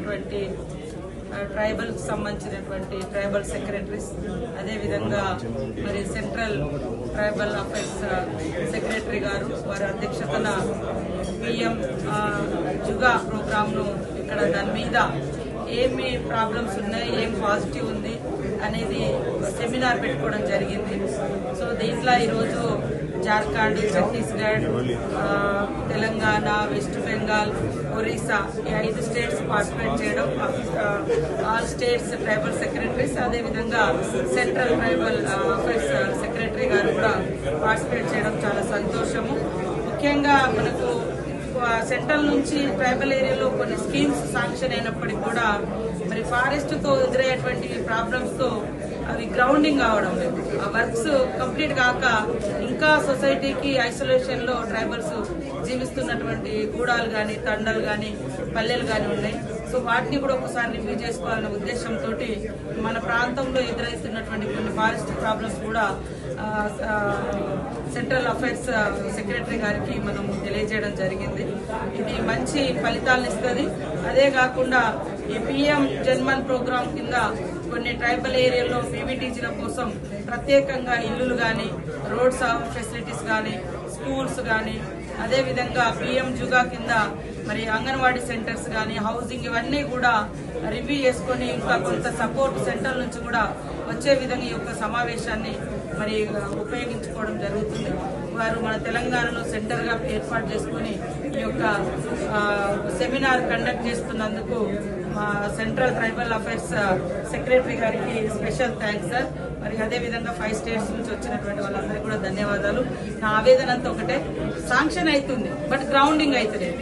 ఉన్నటువంటి ట్రైబల్ సంబంధించినటువంటి tribal secretaries అదేవిధంగా మరి సెంట్రల్ ట్రైబల్ అఫైర్స్ సెక్రటరీ గారు వారి అధ్యక్షతన పిఎం జుగా ప్రోగ్రామ్ను ఇక్కడ దాని మీద ఏమి ప్రాబ్లమ్స్ ఉన్నాయి ఏం పాజిటివ్ ఉంది అనేది సెమినార్ పెట్టుకోవడం జరిగింది. సో దీంట్లో ఈరోజు జార్ఖండ్ ఛత్తీస్గఢ్ తెలంగాణ వెస్ట్ బెంగాల్ ఒరిస్సా ఈ ఐదు స్టేట్స్ పార్టిసిపేట్ చేయడం ఆల్ స్టేట్స్ ట్రైబల్ సెక్రటరీస్ అదేవిధంగా సెంట్రల్ ట్రైబల్ అఫైర్స్ సెక్రటరీ గారు కూడా పార్టిసిపేట్ చేయడం చాలా సంతోషము. ముఖ్యంగా మనకు సెంట్రల్ నుంచి ట్రైబల్ ఏరియాలో కొన్ని స్కీమ్స్ శాంక్షన్ అయినప్పటికీ కూడా మరి ఫారెస్ట్తో ఎదురయ్యేటువంటి ప్రాబ్లమ్స్తో అవి గ్రౌండింగ్ కావడం లేదు. ఆ వర్క్స్ కంప్లీట్ కాక ఇంకా సొసైటీకి ఐసోలేషన్లో ట్రైబల్స్ జీవిస్తున్నటువంటి గూడాలు కానీ తండలు కానీ పల్లెలు కానీ ఉన్నాయి. సో వాటిని కూడా ఒకసారి రివ్యూ చేసుకోవాలనే ఉద్దేశంతో మన ప్రాంతంలో ఎదురవుతున్నటువంటి కొన్ని ఫారెస్ట్ ప్రాబ్లమ్స్ కూడా సెంట్రల్ అఫైర్స్ సెక్రటరీ గారికి మనం తెలియజేయడం జరిగింది. ఇది మంచి ఫలితాలను ఇస్తుంది. అదే కాకుండా ఈ పిఎం జన్మన్ ప్రోగ్రాం కింద కొన్ని ట్రైబల్ ఏరియాలో పీవీటీజీల కోసం ప్రత్యేకంగా ఇల్లులు కానీ రోడ్స్ ఫెసిలిటీస్ కానీ స్కూల్స్ కానీ అదేవిధంగా పిఎం జుగా కింద మరి అంగన్వాడీ సెంటర్స్ కానీ హౌసింగ్ ఇవన్నీ కూడా రివ్యూ చేసుకొని ఇంకా కొంత సపోర్ట్ సెంటర్ నుంచి కూడా వచ్చే విధంగా ఈ యొక్క సమావేశాన్ని మరి ఉపయోగించుకోవడం జరుగుతుంది. వారు మన తెలంగాణలో సెంటర్గా ఏర్పాటు చేసుకుని ఈ యొక్క సెమినార్ కండక్ట్ చేస్తున్నందుకు మా సెంట్రల్ ట్రైబల్ అఫైర్స్ సెక్రటరీ గారికి స్పెషల్ థ్యాంక్స్ సార్ మరి అదే విధంగా ఫైవ్ స్టేట్స్ నుంచి వచ్చినటువంటి వాళ్ళందరికీ కూడా ధన్యవాదాలు. నా ఆవేదన అంతా ఒకటే. శాంక్షన్ అవుతుంది. బట్ గ్రౌండింగ్ అవుతలేదు